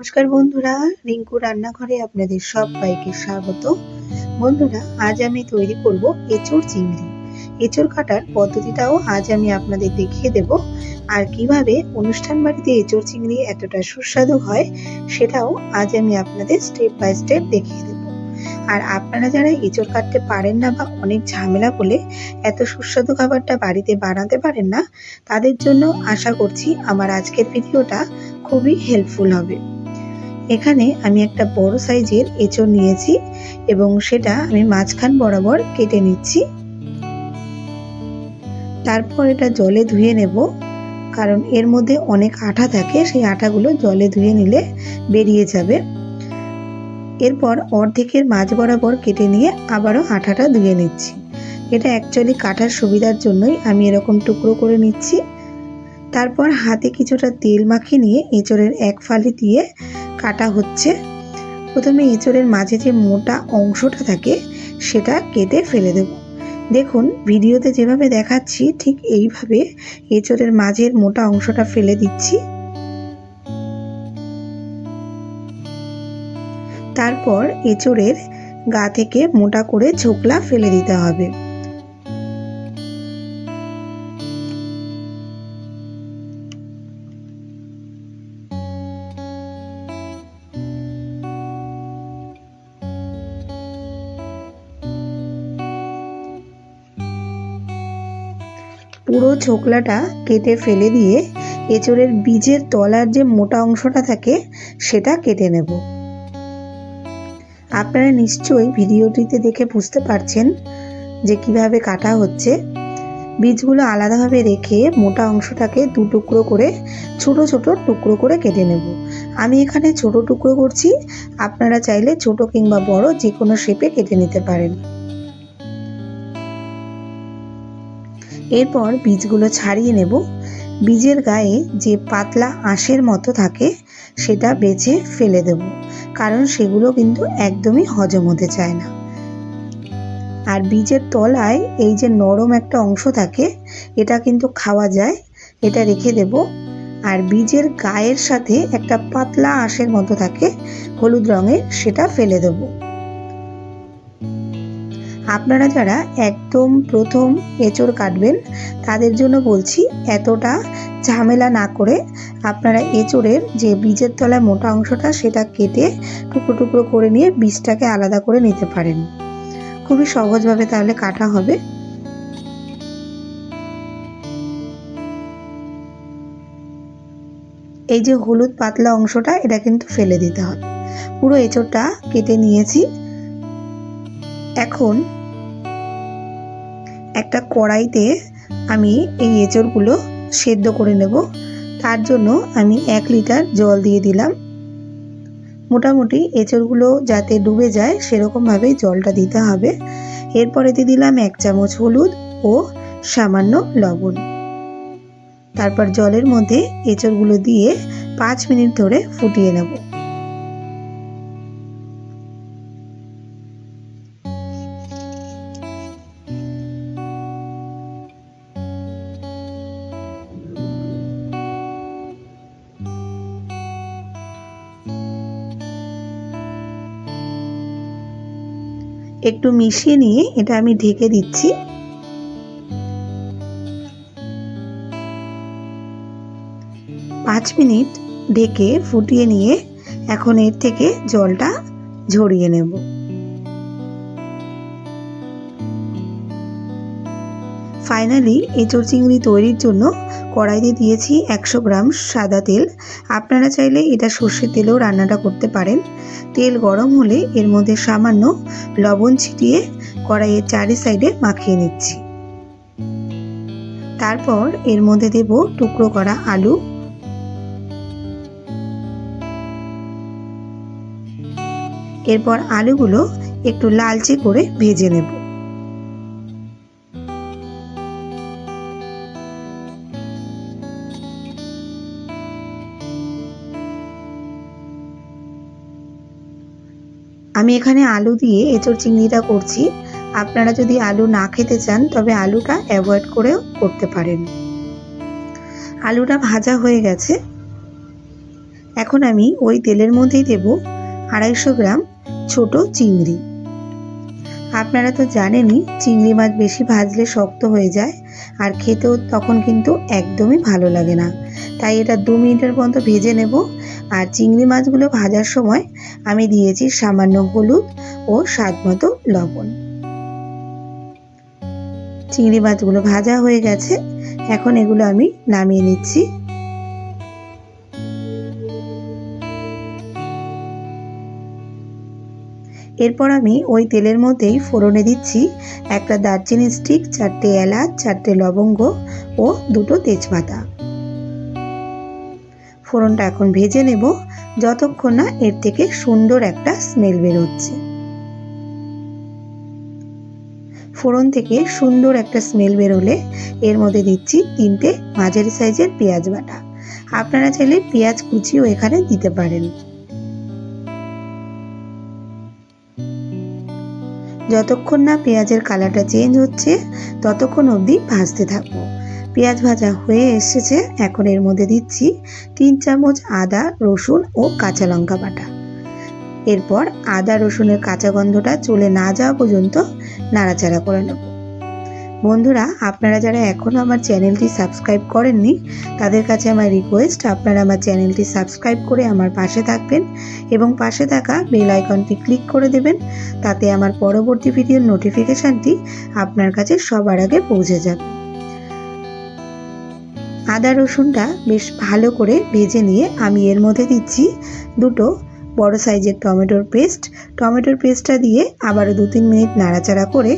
নমস্কার বন্ধুরা, রিঙ্কু রান্নাঘরে আপনাদের সবাইকে স্বাগত। বন্ধুরা, আজ আমি তৈরি করব এঁচড় চিংড়ি। এঁচড় কাটার পদ্ধতিটাও আজ আমি আপনাদের দেখিয়ে দেব। আর কীভাবে অনুষ্ঠান বাড়িতে এঁচড় চিংড়ি এতটা সুস্বাদু হয়, সেটাও আজ আমি আপনাদের স্টেপ বাই স্টেপ দেখিয়ে দেব। আর আপনারা যারা এঁচড় কাটতে পারেন না বা অনেক ঝামেলা বলে এত সুস্বাদু খাবারটা বাড়িতে বানাতে পারেন না, তাদের জন্য আশা করছি আমার আজকের ভিডিওটা খুবই হেল্পফুল হবে। এখানে আমি একটা বড় সাইজের এঁচড় নিয়েছি এবং সেটা আমি মাঝখান বরাবর কেটে নিচ্ছি। তারপর এটা জলে ধুয়ে নেব, কারণ এর মধ্যে অনেক আঠা থাকে, সেই আঠাগুলো জলে ধুয়ে নিলে বেরিয়ে যাবে। এরপর অর্ধেকের মাঝ বরাবর কেটে নিয়ে আবারও আঠাটা ধুয়ে নিচ্ছি। এটা অ্যাকচুয়ালি কাটার সুবিধার জন্যই আমি এরকম টুকরো করে নিচ্ছি। তারপর হাতে কিছুটা তেল মাখিয়ে নিয়ে এঁচড়ের এক ফালি দিয়ে কাটা হচ্ছে। প্রথমে এঁচড়ের মাঝে যে মোটা অংশটা থাকে, সেটা কেটে ফেলে দেব। দেখুন, ভিডিওতে যেভাবে দেখাচ্ছি, ঠিক এইভাবে এঁচড়ের মাঝের মোটা অংশটা ফেলে দিচ্ছি। তারপর এঁচড়ের গা থেকে মোটা করে ছোকলা ফেলে দিতে হবে। পুরো ছোকলাটা কেটে ফেলে দিয়ে এঁচড়ের বীজের তলার যে মোটা অংশটা থাকে, সেটা কেটে নেব। আপনারা নিশ্চয়ই ভিডিওটিতে দেখে বুঝতে পারছেন যে কীভাবে কাটা হচ্ছে। বীজগুলো আলাদাভাবে রেখে মোটা অংশটাকে দু টুকরো করে, ছোট ছোট টুকরো করে কেটে নেব। আমি এখানে ছোট টুকরো করছি, আপনারা চাইলে ছোট কিংবা বড় যে কোনো শেপে কেটে নিতে পারেন। এরপর বীজগুলো ছাড়িয়ে নেব। বীজের গায়ে যে পাতলা আঁশের মতো থাকে, সেটা বেছে ফেলে দেব। কারণ সেগুলো কিন্তু একদমই হজম হতে চায় না। আর বীজের তলায় এই যে নরম একটা অংশ থাকে, এটা কিন্তু খাওয়া যায়। এটা রেখে দেব। আর বীজের গায়ের সাথে একটা পাতলা আঁশের মতো থাকে, হলুদ রঙের, সেটা ফেলে দেবো। আপনারা যারা একদম প্রথম এঁচড় কাটবেন, তাদের জন্য বলছি এতটা ঝামেলা না করে আপনারা এঁচড়ের যে বীজের তলায় মোটা অংশটা সেটা কেটে টুকরো টুকরো করে নিয়ে বীজটাকে আলাদা করে নিতে পারেন। খুবই সহজভাবে তাহলে কাটা হবে। এই যে হলুদ পাতলা অংশটা, এটা কিন্তু ফেলে দিতে হবে। পুরো এঁচড়টা কেটে নিয়েছি। এখন একটা কড়াইতে আমি এই এঁচড়গুলো সেদ্ধ করে নেব। তার জন্য আমি এক লিটার জল দিয়ে দিলাম। মোটামুটি এঁচড়গুলো যাতে ডুবে যায় সেরকমভাবেই জলটা দিতে হবে। এরপরে দিয়ে দিলাম এক চামচ হলুদ ও সামান্য লবণ। তারপর জলের মধ্যে এঁচড়গুলো দিয়ে পাঁচ মিনিট ধরে ফুটিয়ে নেব। একটু মিশিয়ে নিয়ে এটা আমি ঢেকে দিচ্ছি। পাঁচ মিনিট ঢেকে ফুটিয়ে নিয়ে এখন এর থেকে জলটা ঝরিয়ে নেব। ফাইনালি এঁচড় চিংড়ি তৈরির জন্য কড়াইতে দিয়েছি একশো গ্রাম সাদা তেল। আপনারা চাইলে এটা সর্ষের তেলেও রান্নাটা করতে পারেন। তেল গরম হলে এর মধ্যে সামান্য লবণ ছিটিয়ে কড়াইয়ের চারি সাইডে মাখিয়ে নিচ্ছি। তারপর এর মধ্যে দেব টুকরো করা আলু। এরপর আলুগুলো একটু লালচে করে ভেজে নেব। আমি এখানে আলু দিয়ে এঁচড় চিংড়িটা করছি। আপনারা যদি আলু না খেতে চান, তবে আলুটা অ্যাভয়েড করেও করতে পারেন। আলুটা ভাজা হয়ে গেছে। এখন আমি ওই তেলের মধ্যেই দেব আড়াইশো গ্রাম ছোট চিংড়ি। আপনারা তো জানেনই, চিংড়ি মাছ বেশি ভাজলে শক্ত হয়ে যায়, আর খেতেও তখন কিন্তু একদমই ভালো লাগে না। তাই এটা দু মিনিটের মতো ভেজে নেব, আর চিংড়ি মাছগুলো ভাজার সময় আমি দিয়েছি সামান্য হলুদ ও স্বাদ মতো লবণ। চিংড়ি মাছগুলো ভাজা হয়ে গেছে, এখন এগুলো আমি নামিয়ে নিচ্ছি। এরপর আমি ওই তেলের মধ্যেই ফোড়নে দিচ্ছি একটা দারচিনি স্টিক চারটে এলাচ, চারটে লবঙ্গ ও দুটো তেজপাতা। ফোড়নটা এখন ভেজে নেব, যতক্ষণ না এর থেকে সুন্দর একটা স্মেল বেরোচ্ছে। ফোড়ন থেকে সুন্দর একটা স্মেল বেরোলে এর মধ্যে দিচ্ছি তিনটে মাঝারি সাইজের পেঁয়াজ বাটা। আপনারা চাইলে পেঁয়াজ কুচিও এখানে দিতে পারেন। যতক্ষণ না পেঁয়াজের কালারটা চেঞ্জ হচ্ছে, ততক্ষণ অবধি ভাজতে থাকব। পেঁয়াজ ভাজা হয়ে এসেছে, এখন এর মধ্যে দিচ্ছি তিন চামচ আদা, রসুন ও কাঁচা লঙ্কা বাটা। এরপর আদা, রসুনের কাঁচা গন্ধটা চলে না যাওয়া পর্যন্ত নাড়াচাড়া করে নেব। বন্ধুরা, আপনারা যারা এখনও আমার চ্যানেলটি সাবস্ক্রাইব করেননি, তাদের কাছে আমার রিকোয়েস্ট আপনারা আমার চ্যানেলটি সাবস্ক্রাইব করে আমার পাশে থাকবেন এবং পাশে থাকা বেল আইকনটি ক্লিক করে দেবেন, তাতে আমার পরবর্তী ভিডিওর নোটিফিকেশানটি আপনার কাছে সবার আগে পৌঁছে যাবে। আদা রসুনটা বেশ ভালো করে ভেজে নিয়ে আমি এর মধ্যে দিচ্ছি দুটো বড় সাইজের টমেটোর পেস্ট। টমেটোর পেস্টটা দিয়ে আবারও দু তিন মিনিট নাড়াচাড়া করে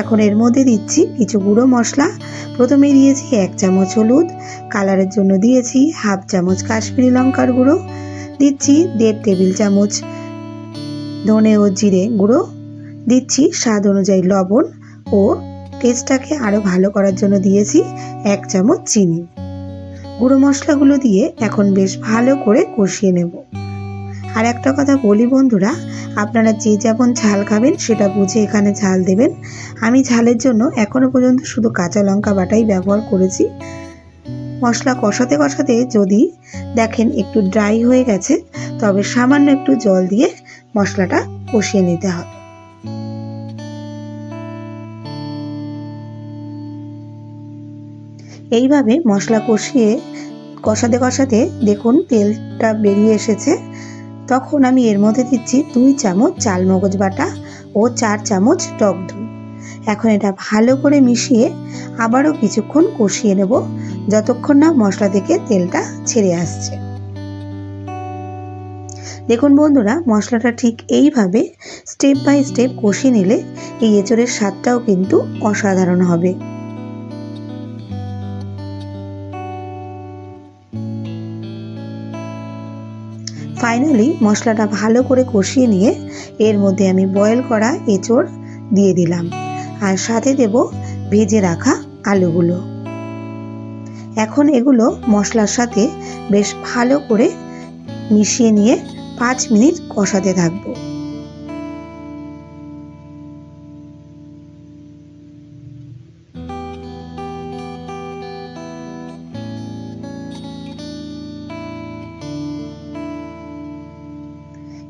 এখন এর মধ্যে দিচ্ছি কিছু গুঁড়ো মশলা। প্রথমে দিয়েছি এক চামচ হলুদ, কালারের জন্য দিয়েছি হাফ চামচ কাশ্মীরি লঙ্কার গুঁড়ো, দিচ্ছি দেড় টেবিল চামচ ধনে ও জিরে গুঁড়ো, দিচ্ছি স্বাদ অনুযায়ী লবণ ও টেস্টটাকে আরও ভালো করার জন্য দিয়েছি এক চামচ চিনি। গুঁড়ো মশলাগুলো দিয়ে এখন বেশ ভালো করে কষিয়ে নেব। আর একটা কথা বলি বন্ধুরা, আপনারা যে যেমন ঝাল খাবেন সেটা বুঝে এখানে ঝাল দেবেন। আমি ঝালের জন্য এখনও পর্যন্ত শুধু কাঁচা লঙ্কা বাটাই ব্যবহার করেছি। মশলা কষাতে কষাতে যদি দেখেন একটু ড্রাই হয়ে গেছে, তবে সামান্য একটু জল দিয়ে মশলাটা কষিয়ে নিতে হবে। এইভাবে মশলা কষিয়ে কষাতে কষাতে দেখুন তেলটা বেরিয়ে এসেছে। তখন আমি এর মধ্যে দিচ্ছি দুই চামচ চাল মগজ বাটা ও চার চামচ টক দই। এখন এটা ভালো করে মিশিয়ে আবারও কিছুক্ষণ কষিয়ে নেব, যতক্ষণ না মশলা থেকে তেলটা ছেড়ে আসছে। দেখুন বন্ধুরা, মশলাটা ঠিক এইভাবে স্টেপ বাই স্টেপ কষিয়ে নিলে এই এঁচড়ের স্বাদটাও কিন্তু অসাধারণ হবে। ফাইনালি মশলাটা ভালো করে কষিয়ে নিয়ে এর মধ্যে আমি বয়েল করা এঁচড় দিয়ে দিলাম। আর সাথে দেব ভেজে রাখা আলুগুলো। এখন এগুলো মশলার সাথে বেশ ভালো করে মিশিয়ে নিয়ে পাঁচ মিনিট কষাতে থাকব।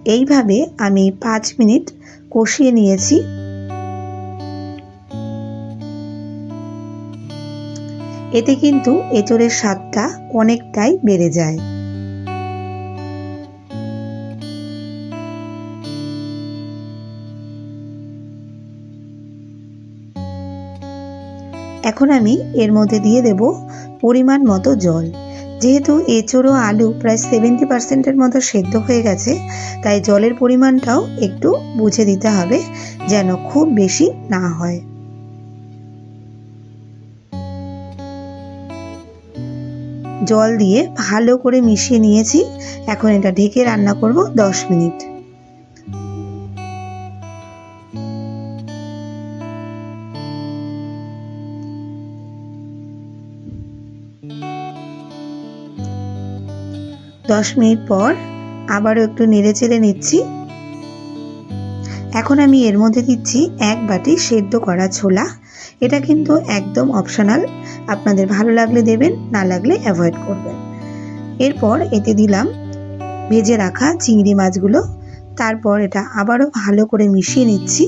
এইভাবে আমি পাঁচ মিনিট কষিয়ে নিয়েছি। এতে কিন্তু এঁচড়ের স্বাদটা অনেকটাই বেড়ে যায়। এখন আমি এর মধ্যে দিয়ে দেব পরিমাণ মতো জল। যেহেতু এঁচড়ো আলু প্রায় সেভেন্টি পার্সেন্টের মতো সেদ্ধ হয়ে গেছে, তাই জলের পরিমাণটাও একটু বুঝে দিতে হবে যেন খুব বেশি না হয়। জল দিয়ে ভালো করে মিশিয়ে নিয়েছি, এখন এটা ঢেকে রান্না করব দশ মিনিট। দশ মিনিট পর আবারও একটু নেড়ে চেড়ে নিচ্ছি। এখন আমি এর মধ্যে দিচ্ছি এক বাটি সেদ্ধ করা ছোলা। এটা কিন্তু একদম অপশনাল আপনাদের ভালো লাগলে দেবেন, না লাগলে অ্যাভয়েড করবেন। এরপর এতে দিলাম ভেজে রাখা চিংড়ি মাছগুলো। তারপর এটা আবারও ভালো করে মিশিয়ে নিচ্ছি।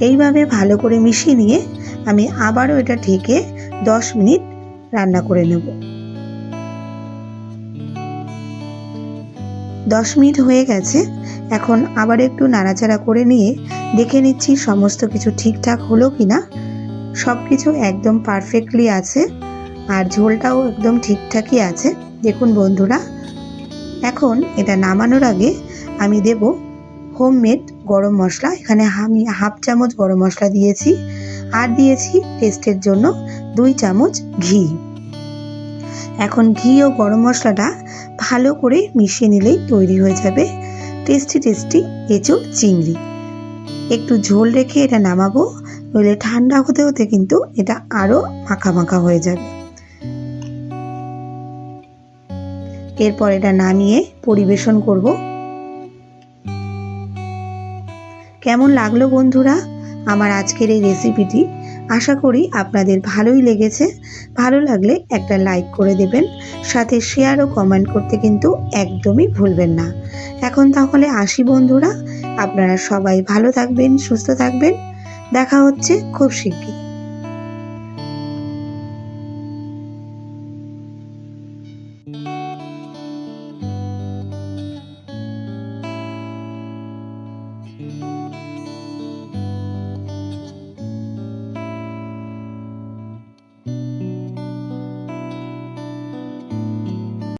এইভাবে ভালো করে মিশিয়ে নিয়ে আমি আবারও এটা ঢেকে দশ মিনিট রান্না করে নেব। দশ মিনিট হয়ে গেছে। এখন আবার একটু নাড়াচাড়া করে নিয়ে দেখে নিচ্ছি সমস্ত কিছু ঠিকঠাক হলো কি না সব কিছু একদম পারফেক্টলি আছে আর ঝোলটাও একদম ঠিকঠাকই আছে। দেখুন বন্ধুরা, এখন এটা নামানোর আগে আমি দেব হোমমেড গরম মশলা। এখানে আমি হাফ চামচ গরম মশলা দিয়েছি। আর দিয়েছি টেস্টের জন্য দুই চামচ ঘি। এখন ঘি ও গরম মশলাটা ভালো করে মিশিয়ে নিলেই তৈরি হয়ে যাবে। টেস্টি টেস্টি এঁচোড় চিংড়ি। একটু ঝোল রেখে এটা নামাবো, নইলে ঠান্ডা হতে হতে কিন্তু এটা আরও মাখা মাখা হয়ে যাবে। এরপর এটা নামিয়ে পরিবেশন করব। কেমন লাগল বন্ধুরা? আমার আজকের এই রেসিপিটি আশা করি আপনাদের ভালোই লেগেছে। ভালো লাগলে একটা লাইক করে দেবেন, সাথে শেয়ার ও কমেন্ট করতে কিন্তু একদমই ভুলবেন না। এখন তাহলে আসি বন্ধুরা, আপনারা সবাই ভালো থাকবেন, সুস্থ থাকবেন। দেখা হচ্ছে খুব শিগগির